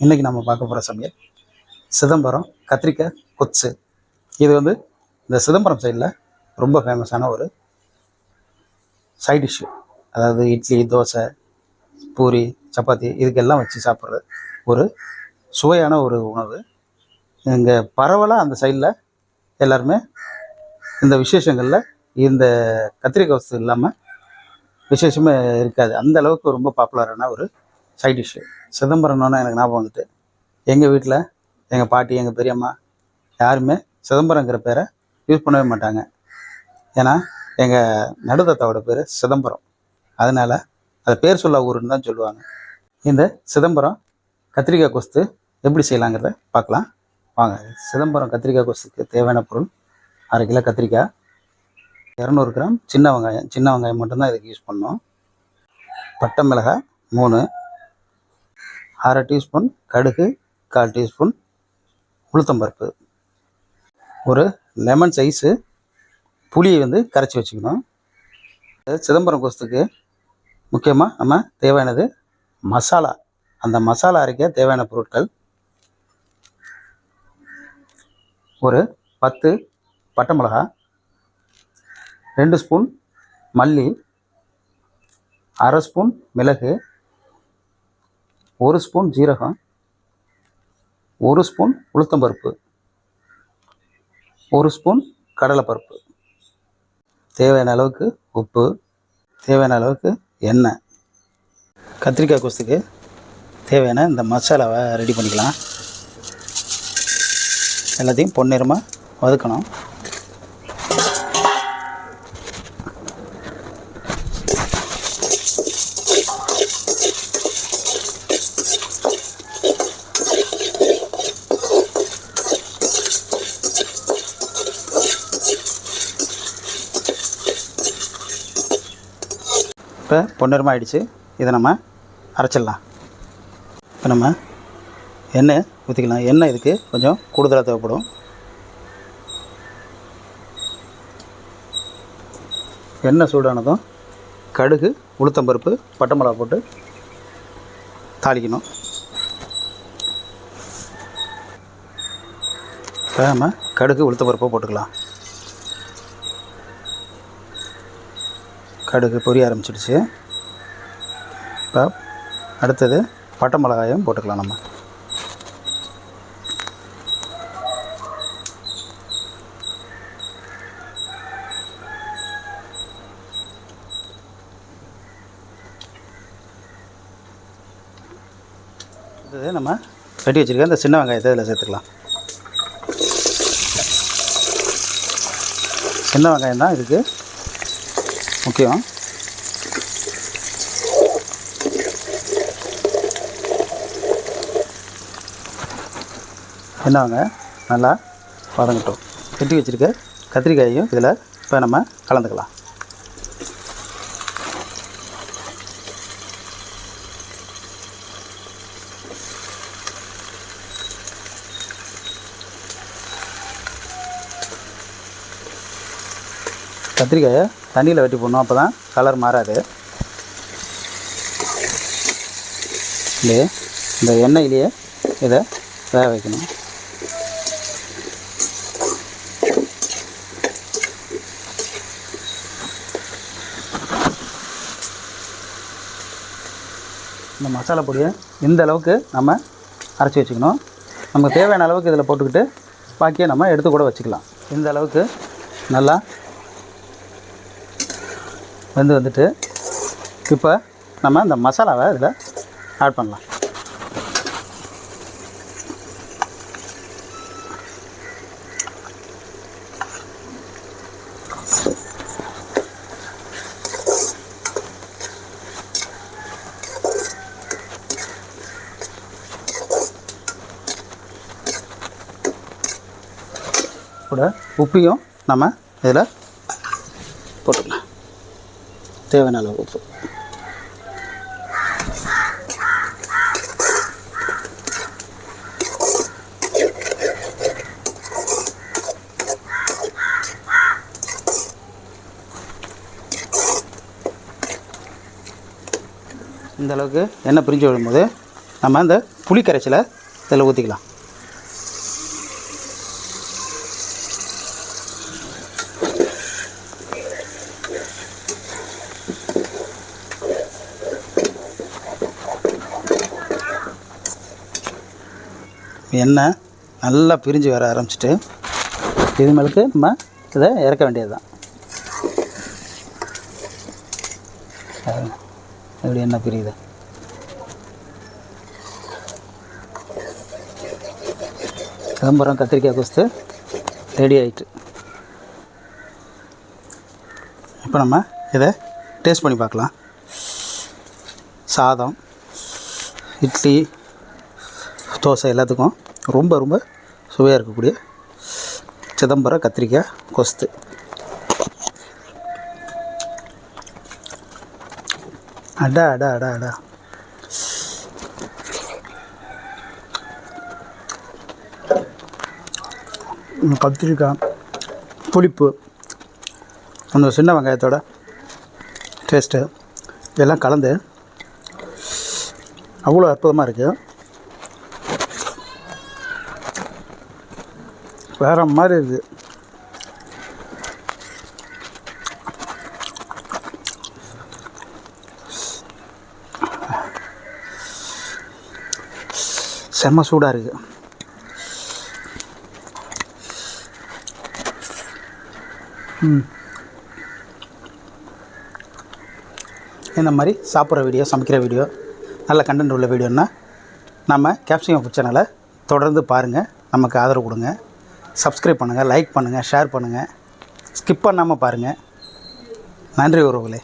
இன்றைக்கி நம்ம பார்க்க போகிற சமையல் சிதம்பரம் கத்திரிக்காய் கொச்சு இது வந்து இந்த சிதம்பரம் சைடில் ரொம்ப ஃபேமஸான ஒரு சைட் டிஷ்ஷு அதாவது இட்லி தோசை பூரி சப்பாத்தி இதுக்கெல்லாம் வச்சு சாப்பிட்ற ஒரு சுவையான ஒரு உணவு. இங்கே பரவலாக அந்த சைடில் எல்லாருமே இந்த விசேஷங்களில் இந்த கத்திரிக்காய் வசதி இல்லாமல் விசேஷமே இருக்காது. அந்த அளவுக்கு ரொம்ப பாப்புலரான ஒரு சைட் டிஷ்ஷு சிதம்பரம்னு எனக்கு ஞாபகம் வந்துட்டு எங்கள் வீட்டில் எங்கள் பாட்டி எங்கள் பெரியம்மா யாருமே சிதம்பரங்கிற பேரை யூஸ் பண்ணவே மாட்டாங்க. ஏன்னா எங்கள் நடுதத்தாவோட பேர் சிதம்பரம். அதனால் அதை பேர் சொல்ல ஊருன்னு தான் சொல்லுவாங்க. இந்த சிதம்பரம் கத்திரிக்காய் கொஸ்து எப்படி செய்யலாங்கிறத பார்க்கலாம். வாங்க சிதம்பரம் கத்திரிக்காய் கொஸ்துக்கு தேவையான பொருள் அரை கிலோ கத்திரிக்காய் இரநூறு கிராம் சின்ன வெங்காயம். சின்ன வெங்காயம் மட்டும்தான் இதுக்கு யூஸ் பண்ணோம். பட்டை மிளகாய் மூணு அரை டீஸ்பூன் கடுகு கால் டீஸ்பூன் உளுத்தம்பருப்பு. ஒரு லெமன் சைஸு புளியை வந்து கரைச்சி வச்சுக்கணும். சிதம்பரம் கோஸ்துக்கு முக்கியமாக நம்ம தேவையானது மசாலா. அந்த மசாலா அரைக்க தேவையான பொருட்கள் ஒரு பத்து பட்டை மிளகா ரெண்டு ஸ்பூன் மல்லி அரை ஸ்பூன் மிளகு ஒரு ஸ்பூன் ஜீரகம் ஒரு ஸ்பூன் உளுத்தம்பருப்பு ஒரு ஸ்பூன் கடலைப்பருப்பு. தேவையான அளவுக்கு உப்பு தேவையான அளவுக்கு எண்ணெய். கத்திரிக்காய் கொசுக்கு தேவையான இந்த மசாலாவை ரெடி பண்ணிக்கலாம். எல்லாத்தையும் பொன்னிறமாக வதக்கணும். இப்போ பொன்னிறமாக ஆகிடுச்சு இதை நம்ம அரைச்சிடலாம். இப்போ நம்ம எண்ணெய் ஊற்றிக்கலாம். எண்ணெய் இதுக்கு கொஞ்சம் கூடுதலாக தேவைப்படும். எண்ணெய் சூடானதும் கடுகு உளுத்தம்பருப்பு பட்டை மிளகா போட்டு தாளிக்கணும். இப்போ நம்ம கடுகு உளுத்தம்பருப்பை போட்டுக்கலாம். கடுகு பொரிய ஆரம்பிச்சிடுச்சு. இப்போ அடுத்தது பட்டை மிளகாயும் போட்டுக்கலாம் நம்ம. அடுத்தது நம்ம வெட்டி வச்சுருக்க இந்த சின்ன வெங்காயத்தை இதில் சேர்த்துக்கலாம். சின்ன வெங்காயம் தான் இதுக்கு முக்கியம் என்னவாங்க நல்லா வதங்கட்டும். வெட்டி வச்சுருக்க கத்திரிக்காயையும் இதில் இப்போ நம்ம கலந்துக்கலாம். கத்திரிக்காயை தண்ணியில் வெட்டி போடணும். அப்போ தான் கலர் மாறாது. இல்லையே இந்த எண்ணெயிலேயே இதை வேக வைக்கணும். இந்த மசாலா பொடியை இந்த அளவுக்கு நம்ம அரைச்சி வச்சுக்கணும். நமக்கு தேவையான அளவுக்கு இதில் போட்டுக்கிட்டு பாக்கியை நம்ம எடுத்து கூட வச்சுக்கலாம். இந்த அளவுக்கு நல்லா வெந்து வந்துட்டு இப்போ நம்ம இந்த மசாலாவை இதில் ஆட் பண்ணலாம். கூட உப்பையும் நம்ம இதில் போட்டுக்கலாம். தேவையான அளவு உப்பு இந்த அளவுக்கு எண்ணெய் பிரிஞ்சு விடும்போது நம்ம அந்த புளி கரைச்சலை இதில் ஊற்றிக்கலாம் எண்ணெய் நல்லா பிரிஞ்சு வர ஆரம்பிச்சிட்டு இது மேலுக்கு நம்ம இதை இறக்க வேண்டியது தான். எப்படி என்ன பிரியுது. சிதம்பரம் கத்திரிக்காய் கொஸ்து ரெடி ஆயிட்டு. இப்போ நம்ம இதை டேஸ்ட் பண்ணி பார்க்கலாம். சாதம் இட்லி தோசை எல்லாத்துக்கும் ரொம்ப ரொம்ப சுவையாக இருக்கக்கூடிய சிதம்பரம் கத்திரிக்காய் கொஸ்து. அடா அடா அடா அடா. கத்திரிக்காய் புளிப்பு அந்த சின்ன வெங்காயத்தோட டேஸ்ட்டு இதெல்லாம் கலந்து அவ்வளோ அற்புதமாக இருக்குது வேற மாதிரி இருக்குது செம்ம சூடாக இருக்குது இந்த மாதிரி சாப்பிட்ற வீடியோ சமைக்கிற வீடியோ நல்ல கண்டென்ட் உள்ள வீடியோன்னா நம்ம கேப்சிகம் சேனலை தொடர்ந்து பாருங்கள் நமக்கு ஆதரவு கொடுங்க. சப்ஸ்கிரைப் பண்ணுங்கள் லைக் பண்ணுங்கள் ஷேர் பண்ணுங்கள் ஸ்கிப் பண்ணாமல் பாருங்கள் நன்றி உறவுகளே.